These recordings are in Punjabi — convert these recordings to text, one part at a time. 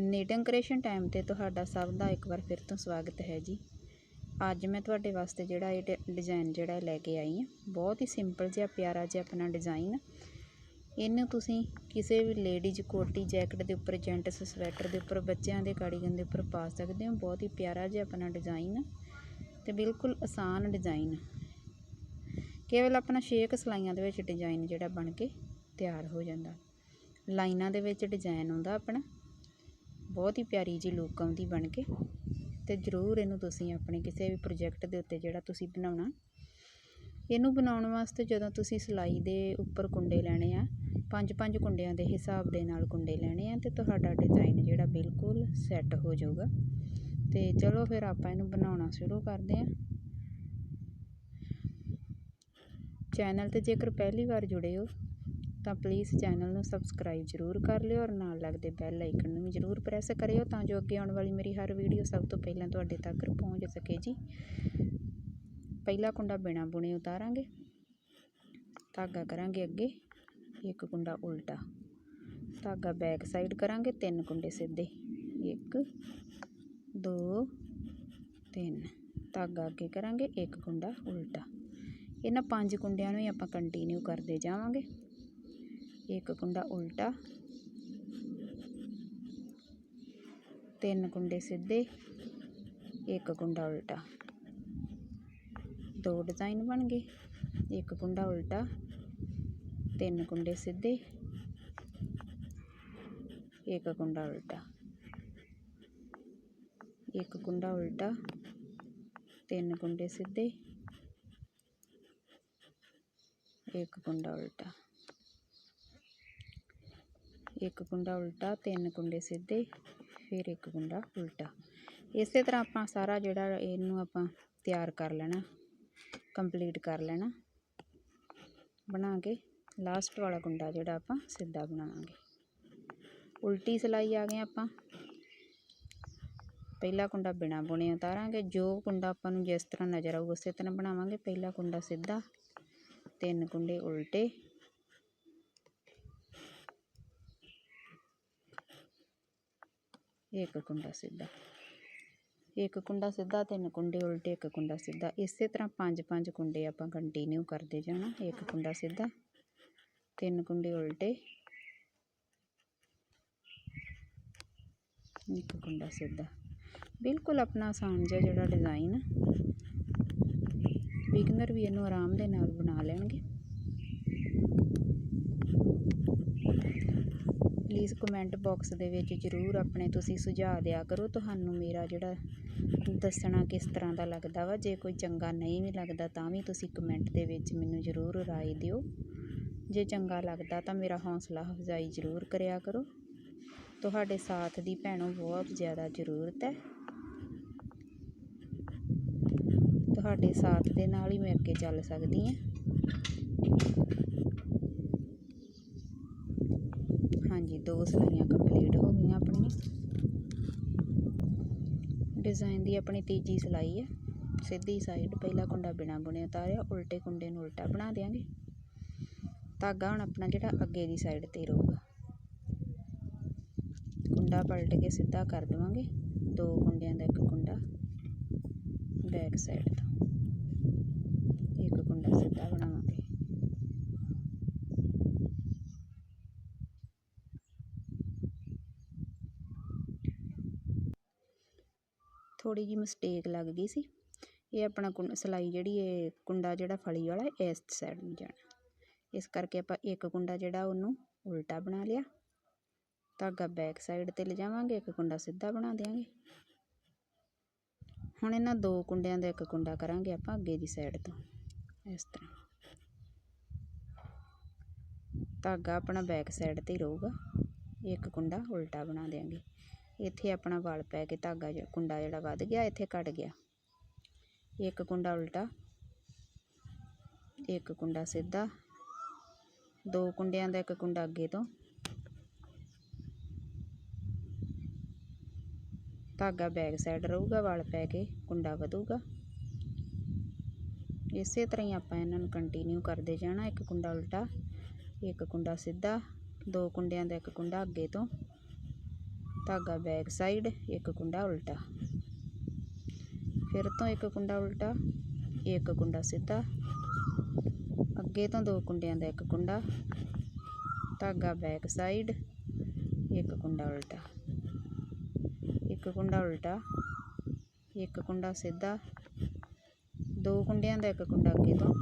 ਨੀਟਿੰਗ ਕ੍ਰੀਏਸ਼ਨ ਟਾਈਮ ਤੇ ਤੁਹਾਡਾ ਸਭ ਦਾ ਇੱਕ ਵਾਰ ਫਿਰ ਤੋਂ ਸਵਾਗਤ ਹੈ ਜੀ। ਅੱਜ ਮੈਂ ਤੁਹਾਡੇ ਵਾਸਤੇ ਜਿਹੜਾ ਇਹ ਡਿਜ਼ਾਈਨ ਜਿਹੜਾ ਲੈ ਕੇ ਆਈ ਹਾਂ, ਬਹੁਤ ਹੀ ਸਿੰਪਲ ਜਿਹਾ, ਪਿਆਰਾ ਜਿਹਾ ਆਪਣਾ ਡਿਜ਼ਾਈਨ ਇਹਨੂੰ ਤੁਸੀਂ ਕਿਸੇ ਵੀ ਲੇਡੀਜ਼ ਕੋਟੀ ਜੈਕਟ ਦੇ ਉੱਪਰ ਜੈਂਟਸ ਸਵੈਟਰ ਦੇ ਉੱਪਰ, ਬੱਚਿਆਂ ਦੇ ਕਾਰਡੀਗਨ ਦੇ ਉੱਪਰ ਪਾ ਸਕਦੇ ਹੋ। ਬਹੁਤ ਹੀ ਪਿਆਰਾ ਜਿਹਾ ਆਪਣਾ ਡਿਜ਼ਾਈਨ ਤੇ ਬਿਲਕੁਲ ਆਸਾਨ ਡਿਜ਼ਾਈਨ ਕੇਵਲ ਆਪਣਾ 6 ਸਲਾਈਆਂ ਦੇ ਵਿੱਚ ਡਿਜ਼ਾਈਨ ਜਿਹੜਾ ਬਣ ਕੇ ਤਿਆਰ ਹੋ ਜਾਂਦਾ। ਲਾਈਨਾਂ ਦੇ ਵਿੱਚ ਡਿਜ਼ਾਈਨ ਆਉਂਦਾ ਆਪਣਾ। ਬਹੁਤ ਹੀ ਪਿਆਰੀ ਜਿਹੀ ਲੁੱਕ ਆਉਂਦੀ ਬਣ ਕੇ। ਤੇ ਜ਼ਰੂਰ ਇਹਨੂੰ ਤੁਸੀਂ ਆਪਣੇ ਕਿਸੇ ਵੀ ਪ੍ਰੋਜੈਕਟ ਦੇ ਉੱਤੇ ਜਿਹੜਾ ਤੁਸੀਂ ਬਣਾਉਣਾ, ਇਹਨੂੰ ਬਣਾਉਣ ਵਾਸਤੇ ਜਦੋਂ ਤੁਸੀਂ ਸਿਲਾਈ ਦੇ ਉੱਪਰ ਕੁੰਡੇ ਲੈਣੇ ਆ ਪੰਜ ਪੰਜ ਕੁੰਡਿਆਂ ਦੇ ਹਿਸਾਬ ਦੇ ਨਾਲ ਕੁੰਡੇ ਲੈਣੇ ਆ, ਤੇ ਤੁਹਾਡਾ ਡਿਜ਼ਾਈਨ ਜਿਹੜਾ ਬਿਲਕੁਲ ਸੈੱਟ ਹੋ ਜਾਊਗਾ। ਤੇ ਚਲੋ ਫਿਰ ਆਪਾਂ ਇਹਨੂੰ ਬਣਾਉਣਾ ਸ਼ੁਰੂ ਕਰਦੇ ਹਾਂ ਚੈਨਲ ਤੇ ਜੇਕਰ ਪਹਿਲੀ ਵਾਰ ਜੁੜੇ ਹੋ ਤਾਂ ਪਲੀਜ਼ ਚੈਨਲ ਨੂੰ ਸਬਸਕ੍ਰਾਈਬ ਜ਼ਰੂਰ ਕਰ ਲਿਓ ਔਰ ਨਾਲ ਲੱਗਦੇ ਬੈਲ ਆਈਕਨ ਨੂੰ ਵੀ ਜ਼ਰੂਰ ਪ੍ਰੈਸ ਕਰਿਓ ਤਾਂ ਜੋ ਅੱਗੇ ਆਉਣ ਵਾਲੀ ਮੇਰੀ ਹਰ ਵੀਡੀਓ ਸਭ ਤੋਂ ਪਹਿਲਾਂ ਤੁਹਾਡੇ ਤੱਕ ਪਹੁੰਚ ਸਕੇ ਜੀ। ਪਹਿਲਾ ਕੁੰਡਾ ਬਿਨਾ ਬੁਣੇ ਉਤਾਰਾਂਗੇ। ਧਾਗਾ ਕਰਾਂਗੇ ਅੱਗੇ, ਇੱਕ ਕੁੰਡਾ ਉਲਟਾ। ਧਾਗਾ ਬੈਕ ਸਾਈਡ ਕਰਾਂਗੇ, ਤਿੰਨ ਕੁੰਡੇ ਸਿੱਧੇ। 1 2 3 ਧਾਗਾ ਅੱਗੇ ਕਰਾਂਗੇ, ਇੱਕ ਕੁੰਡਾ ਉਲਟਾ। ਇਹਨਾਂ ਪੰਜ ਕੁੰਡਿਆਂ ਨੂੰ ਹੀ ਆਪਾਂ ਕੰਟੀਨਿਊ ਕਰਦੇ ਜਾਵਾਂਗੇ। ਇੱਕ ਕੁੰਡਾ ਉਲਟਾ। ਤਿੰਨ ਕੁੰਡੇ ਸਿੱਧੇ, ਇੱਕ ਕੁੰਡਾ ਉਲਟਾ। ਦੋ ਡਿਜ਼ਾਈਨ ਬਣ ਗਏ, ਇੱਕ ਕੁੰਡਾ ਉਲਟਾ, ਤਿੰਨ ਕੁੰਡੇ ਸਿੱਧੇ, ਇੱਕ ਕੁੰਡਾ ਉਲਟਾ। ਇੱਕ ਕੁੰਡਾ ਉਲਟਾ, ਤਿੰਨ ਕੁੰਡੇ ਸਿੱਧੇ, ਇੱਕ ਕੁੰਡਾ ਉਲਟਾ। ਇੱਕ ਕੁੰਡਾ ਉਲਟਾ, ਤਿੰਨ ਕੁੰਡੇ ਸਿੱਧੇ, ਫਿਰ ਇੱਕ ਕੁੰਡਾ ਉਲਟਾ। ਇਸੇ ਤਰ੍ਹਾਂ ਆਪਾਂ ਸਾਰਾ ਜਿਹੜਾ ਇਹਨੂੰ ਆਪਾਂ ਤਿਆਰ ਕਰ ਲੈਣਾ ਕੰਪਲੀਟ ਕਰ ਲੈਣਾ, ਬਣਾ ਕੇ ਲਾਸਟ ਵਾਲਾ ਕੁੰਡਾ ਜਿਹੜਾ ਆਪਾਂ ਸਿੱਧਾ ਬਣਾਵਾਂਗੇ। ਉਲਟੀ ਸਿਲਾਈ ਆ ਗਏ ਆਪਾਂ। ਪਹਿਲਾ ਕੁੰਡਾ ਬਿਨਾ ਬੁਣੇ ਉਤਾਰਾਂਗੇ। ਜੋ ਕੁੰਡਾ ਆਪਾਂ ਨੂੰ ਜਿਸ ਤਰ੍ਹਾਂ ਨਜ਼ਰ ਆਊ, ਉਸੇ ਤਰ੍ਹਾਂ ਬਣਾਵਾਂਗੇ। ਪਹਿਲਾ ਕੁੰਡਾ ਸਿੱਧਾ, ਤਿੰਨ ਕੁੰਡੇ ਉਲਟੇ ਇੱਕ ਕੁੰਡਾ ਸਿੱਧਾ। ਇੱਕ ਕੁੰਡਾ ਸਿੱਧਾ, ਤਿੰਨ ਕੁੰਡੇ ਉਲਟੇ, ਇੱਕ ਕੁੰਡਾ ਸਿੱਧਾ। ਇਸੇ ਤਰ੍ਹਾਂ ਪੰਜ ਪੰਜ ਕੁੰਡੇ ਆਪਾਂ ਕੰਟੀਨਿਊ ਕਰਦੇ ਜਾਣਾ। ਇੱਕ ਕੁੰਡਾ ਸਿੱਧਾ, ਤਿੰਨ ਕੁੰਡੇ ਉਲਟੇ, ਇੱਕ ਕੁੰਡਾ ਸਿੱਧਾ। ਬਿਲਕੁਲ ਆਪਣਾ ਆਸਾਨ ਜਿਹਾ ਜਿਹੜਾ ਡਿਜ਼ਾਈਨ ਬਿਗਨਰ ਵੀ ਇਹਨੂੰ ਆਰਾਮ ਦੇ ਨਾਲ ਬਣਾ ਲੈਣਗੇ। ਪਲੀਜ਼ ਕਮੈਂਟ ਬਾਕਸ ਦੇ ਵਿੱਚ ਜ਼ਰੂਰ ਆਪਣੇ ਤੁਸੀਂ ਸੁਝਾਅ ਦਿਆ ਕਰੋ। ਤੁਹਾਨੂੰ ਮੇਰਾ ਜਿਹੜਾ ਦੱਸਣਾ ਕਿਸ ਤਰ੍ਹਾਂ ਦਾ ਲੱਗਦਾ ਵਾ, ਜੇ ਕੋਈ ਚੰਗਾ ਨਹੀਂ ਵੀ ਲੱਗਦਾ ਤਾਂ ਵੀ ਤੁਸੀਂ ਕਮੈਂਟ ਦੇ ਵਿੱਚ ਮੈਨੂੰ ਜ਼ਰੂਰ ਰਾਏ ਦਿਓ। ਜੇ ਚੰਗਾ ਲੱਗਦਾ ਤਾਂ ਮੇਰਾ ਹੌਸਲਾ ਅਫਜ਼ਾਈ ਜ਼ਰੂਰ ਕਰਿਆ ਕਰੋ। ਤੁਹਾਡੇ ਸਾਥ ਦੀ ਭੈਣੋ ਬਹੁਤ ਜ਼ਿਆਦਾ ਜ਼ਰੂਰਤ ਹੈ। ਤੁਹਾਡੇ ਸਾਥ ਦੇ ਨਾਲ ਹੀ ਮੈਂ ਅੱਗੇ ਚੱਲ ਸਕਦੀ ਹਾਂ ਹਾਂਜੀ ਦੋ ਸਿਲਾਈਆਂ ਕੰਪਲੀਟ ਹੋ ਗਈਆਂ ਆਪਣੀਆਂ। ਡਿਜ਼ਾਈਨ ਦੀ ਆਪਣੀ ਤੀਜੀ ਸਿਲਾਈ ਹੈ। ਸਿੱਧੀ ਸਾਈਡ ਪਹਿਲਾ ਕੁੰਡਾ ਬਿਨਾ ਬੁਣੇ ਉਤਾਰਿਆ, ਉਲਟੇ ਕੁੰਡੇ ਨੂੰ ਉਲਟਾ ਬਣਾ ਦੇਾਂਗੇ ਧਾਗਾ ਹੁਣ ਆਪਣਾ ਜਿਹੜਾ ਅੱਗੇ ਦੀ ਸਾਈਡ ਤੇ ਰਹੂਗਾ। ਕੁੰਡਾ ਪਲਟ ਕੇ ਸਿੱਧਾ ਕਰ ਦੇਵਾਂਗੇ। ਦੋ ਕੁੰਡਿਆਂ ਦਾ ਇੱਕ ਕੁੰਡਾ ਬੈਕ ਸਾਈਡ ਤੋਂ ਇੱਕ ਕੁੰਡਾ ਸਿੱਧਾ ਬਣਾਵਾਂਗੇ ਥੋੜੀ ਜੀ ਮਿਸਟੇਕ ਲੱਗ ਗਈ ਸੀ। ਇਹ ਆਪਣਾ ਸਲਾਈ ਜਿਹੜੀ ਇਹ ਕੁੰਡਾ ਜਿਹੜਾ ਫਲੀ ਵਾਲਾ, ਇਸ ਸਾਈਡ ਨੂੰ ਜਾਣਾ। ਇਸ ਕਰਕੇ ਆਪਾਂ ਇੱਕ ਕੁੰਡਾ ਜਿਹੜਾ ਉਹਨੂੰ ਉਲਟਾ ਬਣਾ ਲਿਆ। ਧਾਗਾ ਬੈਕ ਸਾਈਡ ਤੇ ਲਿਜਾਵਾਂਗੇ, ਇੱਕ ਕੁੰਡਾ ਸਿੱਧਾ ਬਣਾ ਦੇਵਾਂਗੇ ਹੁਣ ਇਹਨਾਂ ਦੋ ਕੁੰਡਿਆਂ ਦਾ ਇੱਕ ਕੁੰਡਾ ਕਰਾਂਗੇ ਆਪਾਂ ਅੱਗੇ ਦੀ ਸਾਈਡ ਤੋਂ, ਇਸ ਤਰ੍ਹਾਂ। ਧਾਗਾ ਆਪਣਾ ਬੈਕ ਸਾਈਡ ਤੇ ਹੀ ਰਹੂਗਾ। ਇੱਕ ਕੁੰਡਾ ਉਲਟਾ ਬਣਾ ਦੇਾਂਗੇ ਇੱਥੇ ਆਪਣਾ ਵਲ ਪੈ ਕੇ ਧਾਗਾ ਜਿਹੜਾ ਕੁੰਡਾ ਜਿਹੜਾ ਵੱਧ ਗਿਆ, ਇੱਥੇ ਕੱਟ ਗਿਆ। ਇੱਕ ਕੁੰਡਾ ਉਲਟਾ, ਇੱਕ ਕੁੰਡਾ ਸਿੱਧਾ, ਦੋ ਕੁੰਡਿਆਂ ਦਾ ਇੱਕ ਕੁੰਡਾ ਅੱਗੇ ਤੋਂ। ਧਾਗਾ ਬੈਕ ਸਾਈਡ ਰਹੂਗਾ, ਵਲ ਪੈ ਕੇ ਕੁੰਡਾ ਵਧੂਗਾ। ਇਸੇ ਤਰ੍ਹਾਂ ਹੀ ਆਪਾਂ ਇਹਨਾਂ ਨੂੰ ਕੰਟੀਨਿਊ ਕਰਦੇ ਜਾਣਾ, ਇੱਕ ਕੁੰਡਾ ਉਲਟਾ, ਇੱਕ ਕੁੰਡਾ ਸਿੱਧਾ, ਦੋ ਕੁੰਡਿਆਂ ਦਾ ਇੱਕ ਕੁੰਡਾ ਅੱਗੇ ਤੋਂ। ਧਾਗਾ ਬੈਕ ਸਾਈਡ, ਇੱਕ ਕੁੰਡਾ ਉਲਟਾ। ਫਿਰ ਤੋਂ ਇੱਕ ਕੁੰਡਾ ਉਲਟਾ, ਇੱਕ ਕੁੰਡਾ ਸਿੱਧਾ। ਅੱਗੇ ਤੋਂ ਦੋ ਕੁੰਡਿਆਂ ਦਾ ਇੱਕ ਕੁੰਡਾ। ਧਾਗਾ ਬੈਕ ਸਾਈਡ, ਇੱਕ ਕੁੰਡਾ ਉਲਟਾ। ਇੱਕ ਕੁੰਡਾ ਉਲਟਾ, ਇੱਕ ਕੁੰਡਾ ਸਿੱਧਾ। ਦੋ ਕੁੰਡਿਆਂ ਦਾ ਇੱਕ ਕੁੰਡਾ ਅੱਗੇ ਤੋਂ।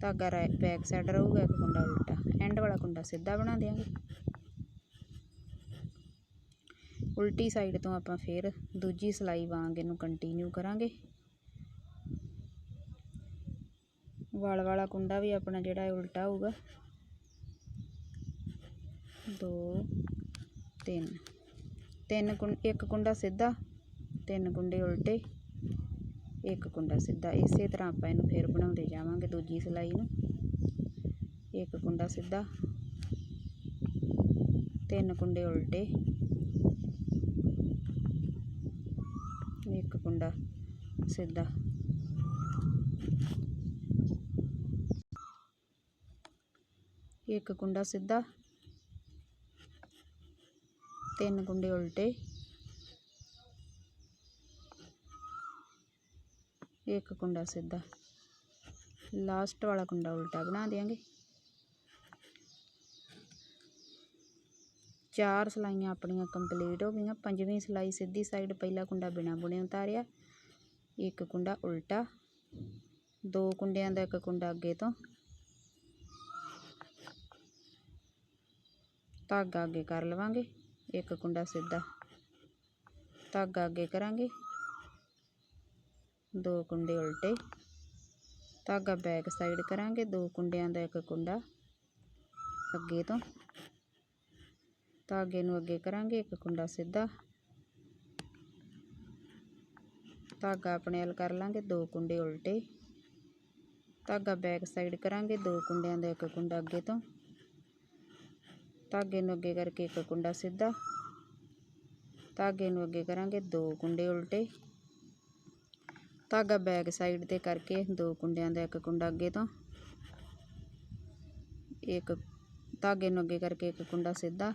ਧਾਗਾ ਬੈਕ ਸਾਈਡ ਰਹੂਗਾ, ਇੱਕ ਕੁੰਡਾ ਉਲਟਾ। ਐਂਡ ਵਾਲਾ ਕੁੰਡਾ ਸਿੱਧਾ ਬਣਾ ਦਿਆਂਗੇ। ਉਲਟੀ ਸਾਈਡ ਤੋਂ ਆਪਾਂ ਫਿਰ ਦੂਜੀ ਸਲਾਈ ਵਾਂਗ ਇਹਨੂੰ ਕੰਟੀਨਿਊ ਕਰਾਂਗੇ। ਵਾਲ ਵਾਲਾ ਕੁੰਡਾ ਵੀ ਆਪਣਾ ਜਿਹੜਾ ਹੈ ਉਲਟਾ ਹੋਊਗਾ। ਦੋ, ਤਿੰਨ। ਤਿੰਨ ਕੁੰ, ਇੱਕ ਕੁੰਡਾ ਸਿੱਧਾ, ਤਿੰਨ ਕੁੰਡੇ ਉਲਟੇ, ਇੱਕ ਕੁੰਡਾ ਸਿੱਧਾ। ਇਸੇ ਤਰ੍ਹਾਂ ਆਪਾਂ ਇਹਨੂੰ ਫੇਰ ਬਣਾਉਂਦੇ ਜਾਵਾਂਗੇ ਦੂਜੀ ਸਲਾਈ ਨੂੰ। ਇੱਕ ਕੁੰਡਾ ਸਿੱਧਾ, ਤਿੰਨ ਕੁੰਡੇ ਉਲਟੇ ਇੱਕ ਕੁੰਡਾ ਸਿੱਧਾ। ਇੱਕ ਕੁੰਡਾ ਸਿੱਧਾ। ਤਿੰਨ ਕੁੰਡੇ ਉਲਟੇ। ਇੱਕ ਕੁੰਡਾ ਸਿੱਧਾ। ਲਾਸਟ ਵਾਲਾ ਕੁੰਡਾ ਉਲਟਾ ਬਣਾ ਦੇਾਂਗੇ ਚਾਰ ਸਲਾਈਆਂ ਆਪਣੀਆਂ ਕੰਪਲੀਟ ਹੋ ਗਈਆਂ। ਪੰਜਵੀਂ ਸਲਾਈ ਸਿੱਧੀ ਸਾਈਡ ਪਹਿਲਾ ਕੁੰਡਾ ਬਿਨਾ ਬੁਣੇ ਉਤਾਰਿਆ, ਇੱਕ ਕੁੰਡਾ ਉਲਟਾ, ਦੋ ਕੁੰਡਿਆਂ ਦਾ ਇੱਕ ਕੁੰਡਾ ਅੱਗੇ ਤੋਂ। ਧਾਗਾ ਅੱਗੇ ਕਰ ਲਵਾਂਗੇ, ਇੱਕ ਕੁੰਡਾ ਸਿੱਧਾ। ਧਾਗਾ ਅੱਗੇ ਕਰਾਂਗੇ, ਦੋ ਕੁੰਡੇ ਉਲਟੇ। ਧਾਗਾ ਬੈਕ ਸਾਈਡ ਕਰਾਂਗੇ, ਦੋ ਕੁੰਡਿਆਂ ਦਾ ਇੱਕ ਕੁੰਡਾ ਅੱਗੇ ਤੋਂ। ਧਾਗੇ ਨੂੰ ਅੱਗੇ ਕਰਾਂਗੇ, ਇੱਕ ਕੁੰਡਾ ਸਿੱਧਾ। ਧਾਗਾ ਆਪਣੇ ਵੱਲ ਕਰ ਲਾਂਗੇ, ਦੋ ਕੁੰਡੇ ਉਲਟੇ। ਧਾਗਾ ਬੈਕ ਸਾਈਡ ਕਰਾਂਗੇ, ਦੋ ਕੁੰਡਿਆਂ ਦਾ ਇੱਕ ਕੁੰਡਾ ਅੱਗੇ ਤੋਂ। ਧਾਗੇ ਨੂੰ ਅੱਗੇ ਕਰਕੇ ਇੱਕ ਕੁੰਡਾ ਸਿੱਧਾ। ਧਾਗੇ ਨੂੰ ਅੱਗੇ ਕਰਾਂਗੇ, ਦੋ ਕੁੰਡੇ ਉਲਟੇ। ਧਾਗਾ ਬੈਕ ਸਾਈਡ ਤੇ ਕਰਕੇ ਦੋ ਕੁੰਡਿਆਂ ਦਾ ਇੱਕ ਕੁੰਡਾ ਅੱਗੇ ਤੋਂ। ਇੱਕ ਧਾਗੇ ਨੂੰ ਅੱਗੇ ਕਰਕੇ ਇੱਕ ਕੁੰਡਾ ਸਿੱਧਾ।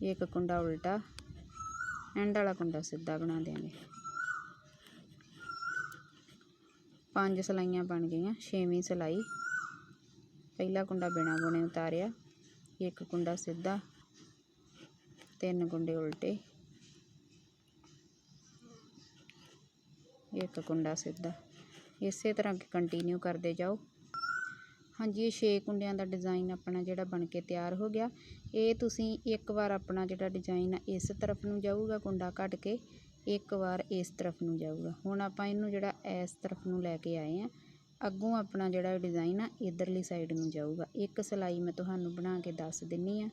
ਇੱਕ ਕੁੰਡਾ ਉਲਟਾ ਐਂਡ ਵਾਲਾ ਕੁੰਡਾ ਸਿੱਧਾ ਬਣਾ ਦੇਵਾਂਗੇ ਪੰਜ ਸਲਾਈਆਂ ਬਣ ਗਈਆਂ ਛੇਵੀਂ ਸਲਾਈ ਪਹਿਲਾ ਕੁੰਡਾ ਬਿਨਾ ਬੁਣੇ ਉਤਾਰਿਆ ਇੱਕ ਕੁੰਡਾ ਸਿੱਧਾ ਤਿੰਨ ਕੁੰਡੇ ਉਲਟੇ ਇੱਕ ਕੁੰਡਾ ਸਿੱਧਾ ਇਸੇ ਤਰ੍ਹਾਂ ਕੰਟੀਨਿਊ ਕਰਦੇ ਜਾਓ ਹਾਂਜੀ, ਇਹ ਛੇ ਕੁੰਡਿਆਂ ਦਾ ਡਿਜ਼ਾਈਨ ਆਪਣਾ ਜਿਹੜਾ ਬਣ ਕੇ ਤਿਆਰ ਹੋ ਗਿਆ। ਇਹ ਤੁਸੀਂ ਇੱਕ ਵਾਰ ਆਪਣਾ ਜਿਹੜਾ ਡਿਜ਼ਾਈਨ ਆ, ਇਸ ਤਰਫ ਨੂੰ ਜਾਊਗਾ ਕੁੰਡਾ ਕੱਟ ਕੇ, ਇੱਕ ਵਾਰ ਇਸ ਤਰਫ ਨੂੰ ਜਾਊਗਾ। ਹੁਣ ਆਪਾਂ ਇਹਨੂੰ ਜਿਹੜਾ ਇਸ ਤਰਫ ਨੂੰ ਲੈ ਕੇ ਆਏ ਆ, ਅੱਗੋਂ ਆਪਣਾ ਜਿਹੜਾ ਡਿਜ਼ਾਈਨ ਆ, ਇਧਰਲੀ ਸਾਈਡ ਨੂੰ ਜਾਊਗਾ। ਇੱਕ ਸਲਾਈ ਮੈਂ ਤੁਹਾਨੂੰ ਬਣਾ ਕੇ ਦੱਸ ਦਿੰਨੀ ਆ।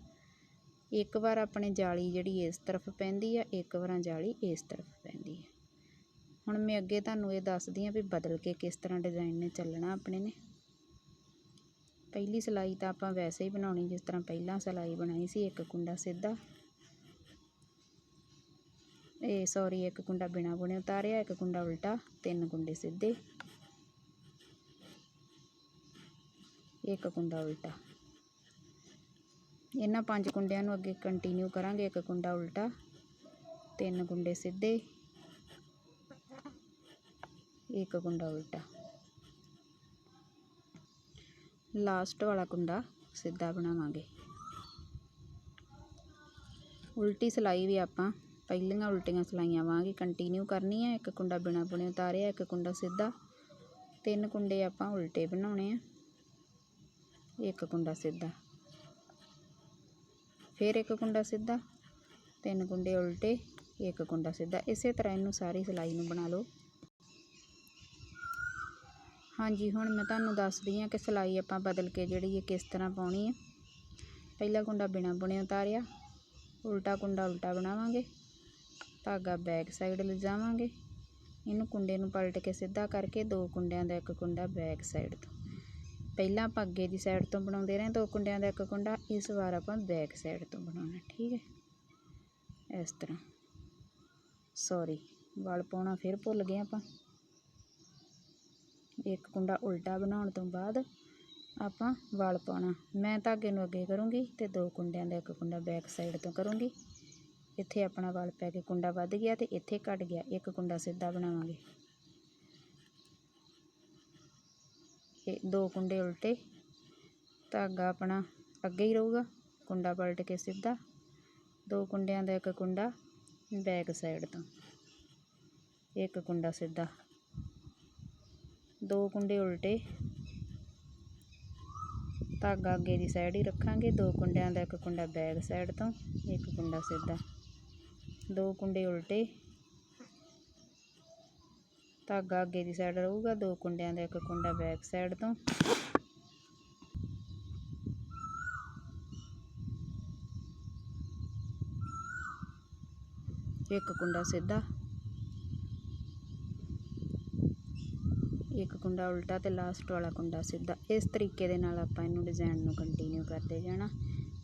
ਇੱਕ ਵਾਰ ਆਪਣੇ ਜਾਲੀ ਜਿਹੜੀ ਇਸ ਤਰਫ ਪੈਂਦੀ ਆ, ਇੱਕ ਵਾਰਾਂ ਜਾਲੀ ਇਸ ਤਰਫ ਪੈਂਦੀ ਆ। ਹੁਣ ਮੈਂ ਅੱਗੇ ਤੁਹਾਨੂੰ ਇਹ ਦੱਸਦੀ ਆ ਵੀ ਬਦਲ ਕੇ ਕਿਸ ਤਰ੍ਹਾਂ ਡਿਜ਼ਾਈਨ ਨੇ ਚੱਲਣਾ ਆਪਣੇ ਨੇ। ਪਹਿਲੀ ਸਿਲਾਈ ਤਾਂ ਆਪਾਂ ਵੈਸੇ ਹੀ ਬਣਾਉਣੀ, ਜਿਸ ਤਰ੍ਹਾਂ ਪਹਿਲਾਂ ਸਿਲਾਈ ਬਣਾਈ ਸੀ, ਇੱਕ ਕੁੰਡਾ ਸਿੱਧਾ। ਇਹ ਸੌਰੀ ਇੱਕ ਕੁੰਡਾ ਬਿਨਾ ਬੁਣੇ ਉਤਾਰਿਆ, ਇੱਕ ਕੁੰਡਾ ਉਲਟਾ, ਤਿੰਨ ਕੁੰਡੇ ਸਿੱਧੇ। ਇੱਕ ਕੁੰਡਾ ਉਲਟਾ। ਇਹਨਾਂ ਪੰਜ ਕੁੰਡਿਆਂ ਨੂੰ ਅੱਗੇ ਕੰਟੀਨਿਊ ਕਰਾਂਗੇ, ਇੱਕ ਕੁੰਡਾ ਉਲਟਾ, ਤਿੰਨ ਕੁੰਡੇ ਸਿੱਧੇ, ਇੱਕ ਕੁੰਡਾ ਉਲਟਾ। ਲਾਸਟ ਵਾਲਾ ਕੁੰਡਾ ਸਿੱਧਾ ਬਣਾਵਾਂਗੇ। ਉਲਟੀ ਸਲਾਈ ਵੀ ਆਪਾਂ ਪਹਿਲੀਆਂ ਉਲਟੀਆਂ ਸਲਾਈਆਂ ਵਾਂਗ ਹੀ ਕੰਟੀਨਿਊ ਕਰਨੀ ਹੈ ਇੱਕ ਕੁੰਡਾ ਬਿਨਾ ਬੁਣੇ ਉਤਾਰਿਆ, ਇੱਕ ਕੁੰਡਾ ਸਿੱਧਾ। ਤਿੰਨ ਕੁੰਡੇ ਆਪਾਂ ਉਲਟੇ ਬਣਾਉਣੇ ਆ। ਇੱਕ ਕੁੰਡਾ ਸਿੱਧਾ। ਫਿਰ ਇੱਕ ਕੁੰਡਾ ਸਿੱਧਾ, ਤਿੰਨ ਕੁੰਡੇ ਉਲਟੇ, ਇੱਕ ਕੁੰਡਾ ਸਿੱਧਾ। ਇਸੇ ਤਰ੍ਹਾਂ ਇਹਨੂੰ ਸਾਰੀ ਸਲਾਈ ਨੂੰ ਬਣਾ ਲਓ। ਹਾਂਜੀ, ਹੁਣ ਮੈਂ ਤੁਹਾਨੂੰ ਦੱਸਦੀ ਹਾਂ ਕਿ ਸਿਲਾਈ ਆਪਾਂ ਬਦਲ ਕੇ ਜਿਹੜੀ ਇਹ ਕਿਸ ਤਰ੍ਹਾਂ ਪਾਉਣੀ ਹੈ। ਪਹਿਲਾ ਕੁੰਡਾ ਬਿਨਾ ਬੁਣੇ ਉਤਾਰਿਆ, ਉਲਟਾ ਕੁੰਡਾ ਉਲਟਾ ਬਣਾਵਾਂਗੇ, ਧਾਗਾ ਬੈਕ ਸਾਈਡ ਲਿਜਾਵਾਂਗੇ। ਇਹਨੂੰ ਕੁੰਡੇ ਨੂੰ ਪਲਟ ਕੇ ਸਿੱਧਾ ਕਰਕੇ ਦੋ ਕੁੰਡਿਆਂ ਦਾ ਇੱਕ ਕੁੰਡਾ ਬੈਕ ਸਾਈਡ ਤੋਂ। ਪਹਿਲਾਂ ਆਪਾਂ ਅੱਗੇ ਦੀ ਸਾਈਡ ਤੋਂ ਬਣਾਉਂਦੇ ਰਹੇ ਦੋ ਕੁੰਡਿਆਂ ਦਾ ਇੱਕ ਕੁੰਡਾ, ਇਸ ਵਾਰ ਆਪਾਂ ਬੈਕ ਸਾਈਡ ਤੋਂ ਬਣਾਉਣਾ, ਠੀਕ ਹੈ। ਇਸ ਤਰ੍ਹਾਂ। ਸੌਰੀ ਵਾਲ ਪਾਉਣਾ ਫਿਰ ਭੁੱਲ ਗਏ ਆਪਾਂ। ਇੱਕ ਕੁੰਡਾ ਉਲਟਾ ਬਣਾਉਣ ਤੋਂ ਬਾਅਦ ਆਪਾਂ ਵਲ ਪਾਉਣਾ। ਮੈਂ ਧਾਗੇ ਨੂੰ ਅੱਗੇ ਕਰੂੰਗੀ ਤੇ ਦੋ ਕੁੰਡਿਆਂ ਦਾ ਇੱਕ ਕੁੰਡਾ ਬੈਕ ਸਾਈਡ ਤੋਂ ਕਰੂੰਗੀ। ਇੱਥੇ ਆਪਣਾ ਵਲ ਪੈ ਕੇ ਕੁੰਡਾ ਵੱਧ ਗਿਆ ਤੇ ਇੱਥੇ ਘਟ ਗਿਆ। ਇੱਕ ਕੁੰਡਾ ਸਿੱਧਾ ਬਣਾਵਾਂਗੇ। ਇਹ ਦੋ ਕੁੰਡੇ ਉਲਟੇ। ਧਾਗਾ ਆਪਣਾ ਅੱਗੇ ਹੀ ਰਹੂਗਾ। ਕੁੰਡਾ ਪਲਟ ਕੇ ਸਿੱਧਾ। ਦੋ ਕੁੰਡਿਆਂ ਦਾ ਇੱਕ ਕੁੰਡਾ ਬੈਕ ਸਾਈਡ ਤੋਂ। ਇੱਕ ਕੁੰਡਾ ਸਿੱਧਾ। ਦੋ ਕੁੰਡੇ ਉਲਟੇ। ਧਾਗਾ ਅੱਗੇ ਦੀ ਸਾਈਡ ਹੀ ਰੱਖਾਂਗੇ। ਦੋ ਕੁੰਡਿਆਂ ਦਾ ਇੱਕ ਕੁੰਡਾ ਬੈਕ ਸਾਈਡ ਤੋਂ, ਇੱਕ ਕੁੰਡਾ ਸਿੱਧਾ। ਦੋ ਕੁੰਡੇ ਉਲਟੇ। ਧਾਗਾ ਅੱਗੇ ਦੀ ਸਾਈਡ ਰਹੂਗਾ, ਦੋ ਕੁੰਡਿਆਂ ਦਾ ਇੱਕ ਕੁੰਡਾ ਬੈਕ ਸਾਈਡ ਤੋਂ। ਇੱਕ ਕੁੰਡਾ ਸਿੱਧਾ। ਇੱਕ ਕੁੰਡਾ ਉਲਟਾ ਤੇ ਲਾਸਟ ਵਾਲਾ ਕੁੰਡਾ ਸਿੱਧਾ। ਇਸ ਤਰੀਕੇ ਦੇ ਨਾਲ ਆਪਾਂ ਇਹਨੂੰ ਡਿਜ਼ਾਈਨ ਨੂੰ ਕੰਟੀਨਿਊ ਕਰਦੇ ਜਾਣਾ।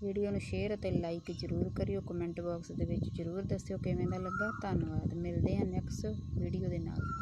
ਵੀਡੀਓ ਨੂੰ ਸ਼ੇਅਰ ਅਤੇ ਲਾਈਕ ਜ਼ਰੂਰ ਕਰਿਓ। ਕਮੈਂਟ ਬਾਕਸ ਦੇ ਵਿੱਚ ਜ਼ਰੂਰ ਦੱਸਿਓ ਕਿਵੇਂ ਦਾ ਲੱਗਾ। ਧੰਨਵਾਦ। ਮਿਲਦੇ ਹਾਂ ਨੈਕਸਟ ਵੀਡੀਓ ਦੇ ਨਾਲ।